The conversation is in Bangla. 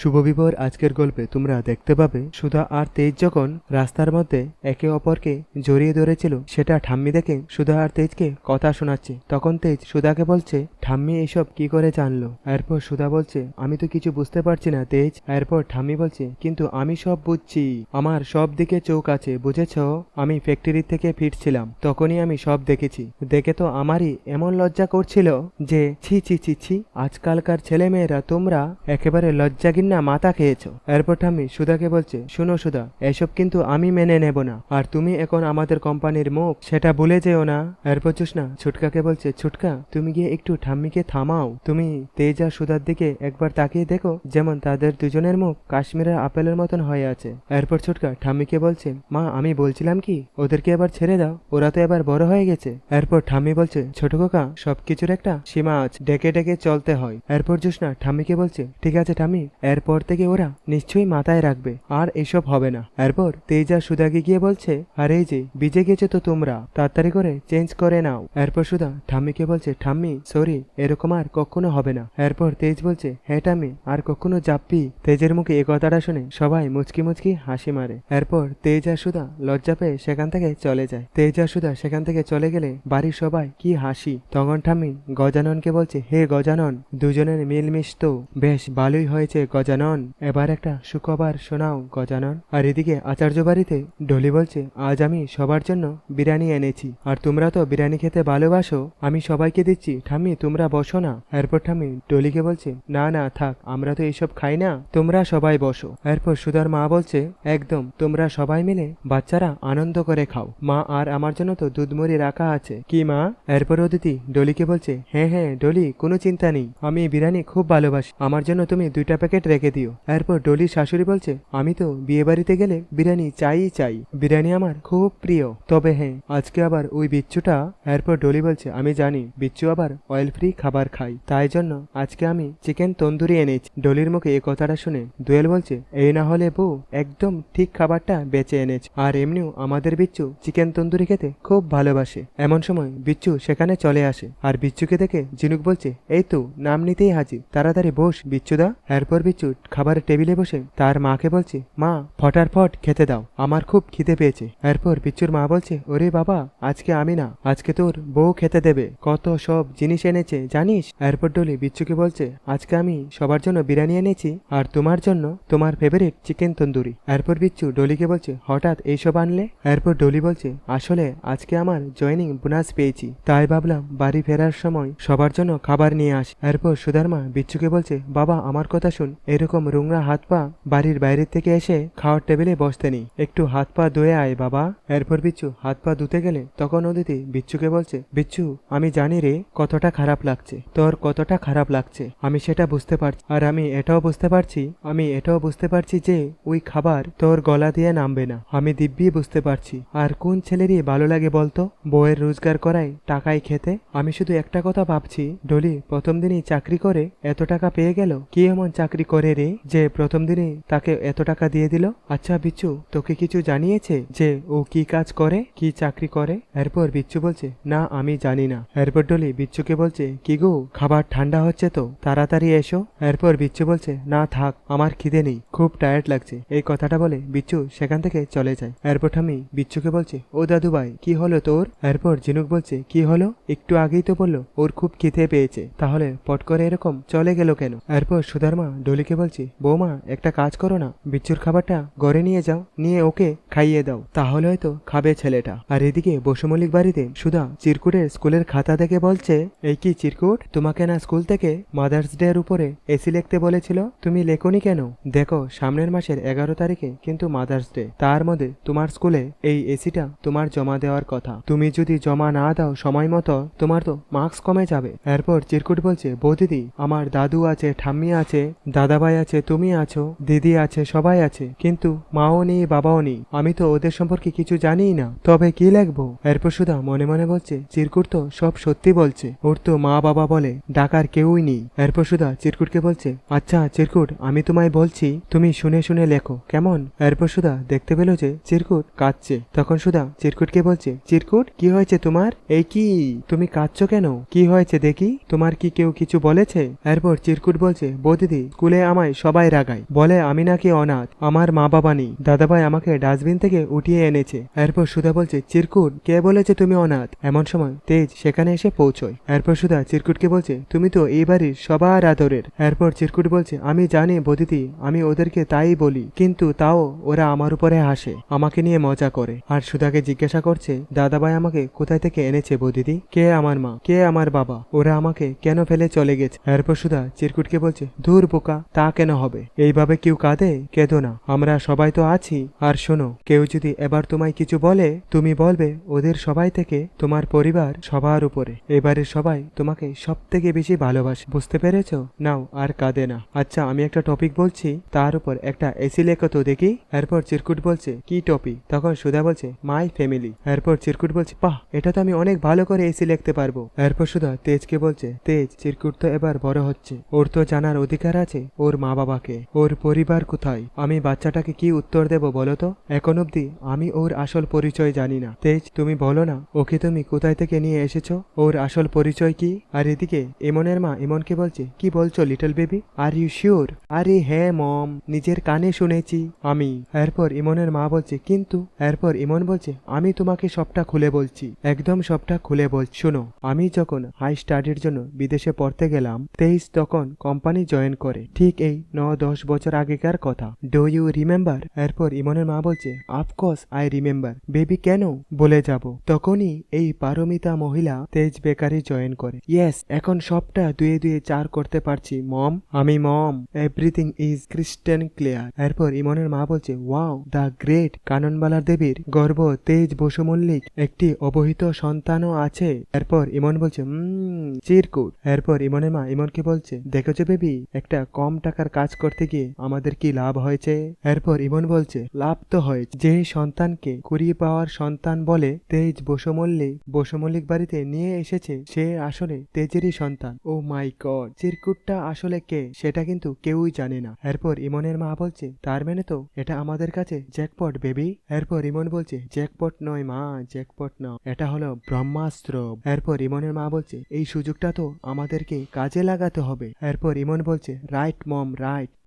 শুভবিবর আজকের গল্পে তোমরা দেখতে পাবে, সুধা আর তেজ যখন রাস্তার মধ্যে একে অপরকে জড়িয়ে ধরেছিল, সেটা ঠাম্মি দেখে সুধা আর তেজকে কথা শোনাচ্ছে। তখন তেজ সুধাকে বলছে, ঠাম্মি, এসব কি করে জানলো? এরপর সুধা বলছে, আমি তো কিছু বুঝতে পারছি না, তেজ। এরপর ঠাম্মি বলছে, কিন্তু আমি সব বুঝছি। আমার সব দিকে চোখ আছে, বুঝেছ? আমি ফ্যাক্টরি থেকে ফিরছিলাম, তখনই আমি সব দেখেছি। দেখে তো আমারই এমন লজ্জা করছিল যে, ছি ছি ছি ছি, আজকালকার ছেলেমেয়েরা তোমরা একেবারে লজ্জাগিন্না মাথা খেয়েছো? এরপর ঠাম্মি সুধাকে বলছে, শুনো সুধা, এসব কিন্তু আমি মেনে নেব না। আর তুমি এখন আমাদের কোম্পানির মুখ, সেটা ভুলে যেও না। এরপর না ছুটকাকে বলছে, ছুটকা, তুমি গিয়ে একটু ঠাম্মিকে থামাও। তুমি তেজ আর সুধার দিকে একবার তাকিয়ে দেখো, যেমন তাদের দুজনের মুখ কাশ্মীরের আপেলের মতন হয়ে আছে। এরপর ছুটকা ঠাম্মিকে বলছে, মা, আমি বলছিলাম কি, ওদেরকে এবার ছেড়ে দাও, ওরা তো এবার বড় হয়ে গেছে। এরপর ঠাম্মি বলছে, ছোট কোকা সবকিছুর একটা সীমা আছে, ডেকে ডেকে চলতে হয়। এরপর জোসনা ঠাম্মিকে বলছে, ঠিক আছে ঠাম্মি। এরপর থেকে ওরা নিশ্চয়ই মাথায় রাখবে, আর এসব হবে না। এরপর তেজ আর সুধাকে গিয়ে বলছে, আর এই যে বিজে গেছে তো তোমরা, তাড়াতাড়ি করে চেঞ্জ করে নাও। এরপর সুধা ঠাম্মিকে বলছে, ঠাম্মি, সরি, এরকম আর কখনো হবে না। এরপর তেজ বলছে হ্যাঁ ঠাম্মি, আর কখনো যাপ্পি তেজের মুখে এ কথাটা শুনে সবাই মুচকি মুচকি হাসি মারে। এরপর তেজ আর সুধা লজ্জা পেয়ে সেখান থেকে চলে যায়। তেজ আর সুধা সেখান থেকে চলে গেলে বাড়ির সবাই কি হাসি। তখন ঠাম্মি গজাননকে বলছে, হে গজানন, দুজনের মিলমিশ তো, বেশ ভালোই হয়েছে গজানন এবার একটা সুখবর শোনাও গজানন। আর এদিকে আচার্য বাড়িতে ডলি বলছে, আজ আমি সবার জন্য বিরিয়ানি এনেছি। আর তোমরা তো বিরিয়ানি খেতে ভালোবাসো, আমি সবাইকে দিচ্ছি। ঠাম্মি, তোমরা বসো না। এরপর ঠাম্মি ডলিকে বলছে, না না, থাক, আমরা তো এইসব খাই না, তোমরা সবাই বসো। এরপর সুধার মা বলছে, একদম, তোমরা সবাই মিলে বাচ্চারা আনন্দ করে খাও। মা আর আমার জন্য তো দুধমুড়ি রাখা আছে। কি মা? এরপর অদিতি ডলিকে বলছে হ্যাঁ হ্যাঁ ডলি, কোনো চিন্তা নেই। আমি বিরিয়ানি খুব ভালোবাসি। আমার জন্য তুমি দুইটা প্যাকেট রেখে দিও। এরপর ডলির শাশুড়ি বলছে, আমি তো বিয়ে বাড়িতে গেলে বিরিয়ানি চাই চাই। বিরিয়ানি আমার খুব প্রিয়। তবে হ্যাঁ আজকে আবার ওই বিচ্ছুটা। এরপর ডলি বলছে, আমি জানি, বিচ্ছু আবার অয়েল ফ্রি খাবার খাই তাই জন্য আজকে আমি চিকেন তন্দুরি এনেছি। ডলির মুখে এ কথাটা শুনে দোয়েল বলছে, এই না হলে বউ একদম ঠিক খাবারটা বেঁচে এনেছে। আর এমনিও আমাদের বিচ্ছু চিকেন তন্দুরি খেতে খুব ভালোবাসে। এমন সময় বিচ্ছু সেখানে চলে আসে। আর বিচ্ছুকে দেখে জিনুক বলছে, এই তো, নাম নিতেই হাজির। তাড়াতাড়ি বস বিচ্ছুদা। এরপর বিচ্ছু খাবারের টেবিলে বসে তার মাকে বলছে, মা ফটারফট খেতে দাও, আমার খুব খিদে পেয়েছে। এরপর বিচ্ছুর মা বলছে, ওরে বাবা, আজকে আমি না, আজকে তোর বউ খেতে দেবে, কত সব জিনিস এনেছে, জানিস? এরপর ডলি বিচ্ছুকে বলছে, আজকে আমি সবার জন্য বিরিয়ানি এনেছি, আর তোমার জন্য তোমার ফেভারিট চিকেন তন্দুরি। এরপর বিচ্ছু ডলিকে বলছে, হঠাৎ এইসব আনলে? এরপর ডলি বলছে, আসলে আজকে আমার জয়েনিং বোনাস পেয়েছি, তাই ভাবলাম বাড়ি ফেরার সময় সবার জন্য খাবার নিয়ে আস। এরপর সুধার্মা বিচ্ছুকে বলছে, বাবা, আমার কথা শুন এরকম রুংরা হাত পা বাড়ির বাইরের থেকে এসে খাওয়ার টেবিলে বসতে নি একটু হাত পা ধুয়ে আয়, বাবা। এরপর বিচ্ছু হাত পা ধুতে গেলে তখন অদিতি বিচ্ছুকে বলছে, বিচ্ছু, আমি জানি রে, কতটা খারাপ লাগছে। তোর কতটা খারাপ লাগছে। আমি সেটা বুঝতে পারছি। আর আমি এটাও বুঝতে পারছি, আমি এটাও বুঝতে পারছি যে ওই খাবার তোর গলা দিয়ে নামবে না। আমি দিব্যি বুঝতে পারছি। আর কোন ছেলেরই ভালো লাগে বলতো? বউয়ের রোজগার করায় টাকায় খেতে। আমি শুধু একটা কথা ভাবছি, ডলি, প্রথম দিনই চাকরি করে এত টাকা পেয়ে গেল? কি এমন চাকরি করে রে, যে প্রথম দিনই তাকে এত টাকা দিয়ে দিল? আচ্ছা বিচ্ছু, তোকে কিছু জানিয়েছে যে ও কি কাজ করে, কি চাকরি করে? এরপর বিচ্ছু বলছে, না, আমি জানি না। এরপর ডলি বিচ্ছুকে বলছে, কি গো, খাবার ঠান্ডা হচ্ছে তো? তাড়াতাড়ি এসো। এরপর বিচ্ছু বলছে, না, থাক, আমার খিদে নেই, খুব টায়ার্ড লাগছে। এই কথাটা বলে বিচ্ছু সেখান থেকে চলে যায়। এরপর আমি বিচ্ছুকে বলছে, ও দাদু ভাই কি হলো তোর? এরপর ঝিনুক বলছে, কি হলো? একটু আগেই তো বলল, ওর খুব খিদে পেয়েছে, তাহলে পট করে এরকম চলে গেল কেন? এরপর সুধর্মা ডলিকে বলছে, বৌমা, একটা কাজ করো না, বিচ্ছুর খাবারটা গড়ে নিয়ে যাও, নিয়ে ওকে খাইয়ে দাও, তাহলে হয়তো খাবে ছেলেটা। আর এদিকে বসুমল্লিক বাড়িতে সুধা চিরকুটের স্কুলের খাতা দেখে বলছে, এই কি চিরকুট? তোমাকে না স্কুল থেকে মাদার্স ডে এর উপরে এসি লিখতে বলেছিল? তুমি লেখনি কেন? দেখো, সামনের মাসের এগারো তারিখে কিন্তু মাদার্স ডে তার মধ্যে তোমার স্কুলে এই এসিটা তোমার জমা দেওয়ার কথা। তুমি যদি জমা না দাও সময় মতো, তোমার তো মার্কস কমে যাবে। এরপর চিরকুট বলছে, বৌদিদি, আমার দাদু আছে, ঠাম্মি আছে দাদাভাই আছে, তুমি আছো, দিদি আছে, সবাই আছে, কিন্তু মাও নেই, বাবাও নেই। আমি তো ওদের সম্পর্কে কিছু জানিই না। তবে কি লিখব? এরপর সুধা মনে মনে বলছে, চিরকুট তো সব সত্যি বলছে। ওর তো মা বাবা বলে, ডাকার কেউই নেই। এরপর সুধা চিরকুটকে বলছে আচ্ছা চিরকুট, আমি তোমায় বলছি, তুমি শুনে শুনে লেখো, কেমন? এরপর সুধা দেখতে পেল যে চিরকুট কাঁদছে। তখন সুধা চিরকুটকে বলছে, চিরকুট, কি হয়েছে তোমার? এই কি? তুমি কাঁদছো কেন? কি হয়েছে দেখি? তোমার কি কেউ কিছু বলেছে? এরপর চিরকুট বলছে, বৌদিদি স্কুলে আমায় সবাই রাগায়। বলে, আমি নাকি অনাথ? আমার মা বাবা নেই। দাদাভাই আমাকে ডাস্টবিন থেকে উঠিয়ে এনেছে। এরপর সুধা বলছে, চিরকুট, কে বলেছে তুমি অনাথ? এমন সময় তেজ সেখানে এসে পৌঁছয়। এরপর সুধা চিরকুটকে বলছে, তুমি তো এই বাড়ির সবার আদরের। এরপর চিরকুট বলছে, আমি জানি বদিদি, আমি ওদেরকে তাই বলি, কিন্তু তাও ওরা আমার উপরে হাসে, আমাকে নিয়ে মজা করে। আর সুধাকে জিজ্ঞাসা করছে, দাদাভাই আমাকে কোথায় থেকে এনেছে বদিদি? কে আমার মা? কে আমার বাবা? ওরা আমাকে কেন ফেলে চলে গেছে? এরপর সুধা চিরকুটকে বলছে, ধুর বোকা তা কেন হবে? এইভাবে কেউ কাঁদে? কেঁদো না। আমরা সবাই তো আছি। আর শোনো, কেউ যদি এবার তোমায় কিছু বলে, তুমি বলবে, ওদের সবাই থেকে তোমার পরিবার সবার উপরে। এবারের সবাই তোমাকে সব থেকে বেশি ভালোবাসে। বুঝতে পেরেছ? নাও, আর কাঁদে না। আচ্ছা আমি একটা টপিক বলছি। তার উপর একটা এসি লেখো তো দেখি। এরপর চিরকুট বলছে, কি টপিক? তখন সুধা বলছে, মাই ফ্যামিলি। এরপর চিরকুট বলছে, বাহ, এটা তো আমি অনেক ভালো করে এসি লিখতে পারব। এরপর সুধা, তেজকে বলছে, তেজ, চিরকুট তো এবার বড় হচ্ছে। ওর তো জানার অধিকার আছে। ওর মা বাবাকে ওর পরিবার কোথায়? আমি বাচ্চাটাকে কি উত্তর দেব বলো তো? এখন অব্দি আমি ওর আসল পরিচয় জানি না। তেজ, তুমি বলো না, ওকে তুমি কোথায় থেকে নিয়ে এসেছ? ওর আসল পরিচয় কি? আর এদিকে, ইমনের মা ইমনকে বলছে, কি বলছো little baby are you sure আরে হ্যাঁ মম, নিজের কানে শুনেছি। আমি? এরপর ইমনের মা বলছে, কিন্তু? এরপর ইমন বলছে, আমি তোমাকে সবটা খুলে বলছি। একদম সবটা খুলে বল, শোনো, আমি যখন হাই স্টাডির জন্য বিদেশে পড়তে গেলাম, তেইশ তখন কোম্পানি জয়েন করে। ঠিক এই ন দশ বছর আগেকার কথা। ডো ইউ রিমেম্বার এরপর ইমনের মা বলছে অফকোর্স আই রিমেম্বার বেবি কেন বলে যাব? তখনই এই পারমিতা মহিলা তেজ বেকারি জয়েন করে। ইয়েস এখন সবটা দুয়ে দুয়ে চার করতে পারছি, মম। আমি mom. Everything is crystal clear এরপর ইমনের মা বলছে ওয়াও দ্য গ্রেট কাননবালার দেবীর গর্ব তেজ বসু মল্লিক একটি অবহিত সন্তানও আছে। এরপর ইমন বলছে চিরকুট। এরপর ইমনের মা ইমনকে বলছে, দেখেছ বেবি, একটা কম টাকার কাজ করতে গিয়ে আমাদের কি লাভ হয়েছে? এরপর ইমন বলছে, লাভ তো হয়েছে। যে সন্তানকে কুড়িয়ে পাওয়ার সন্তান বলে তেজ বসু মল্লিক বসু মল্লিক বাড়িতে নিয়ে এসেছে, সে আসলে তেজেরই সন্তান। ও মাই গড, চিরকুটটা আসলে কে? সেটা কিন্তু কেউই জানে না। এরপর ইমনের মা বলছে, তার মানে তো এটা আমাদের কাছে জ্যাকপট, বেবি? এরপর ইমন বলছে, জ্যাকপট নয় মা, জ্যাকপট নয় এটা হলো ব্রহ্মাস্ত্র। এরপর ইমনের মা বলছে, এই সুযোগটা তো আমাদেরকে কাজে লাগাতে হবে। এরপর ইমন বলছে রাইট মম রাইট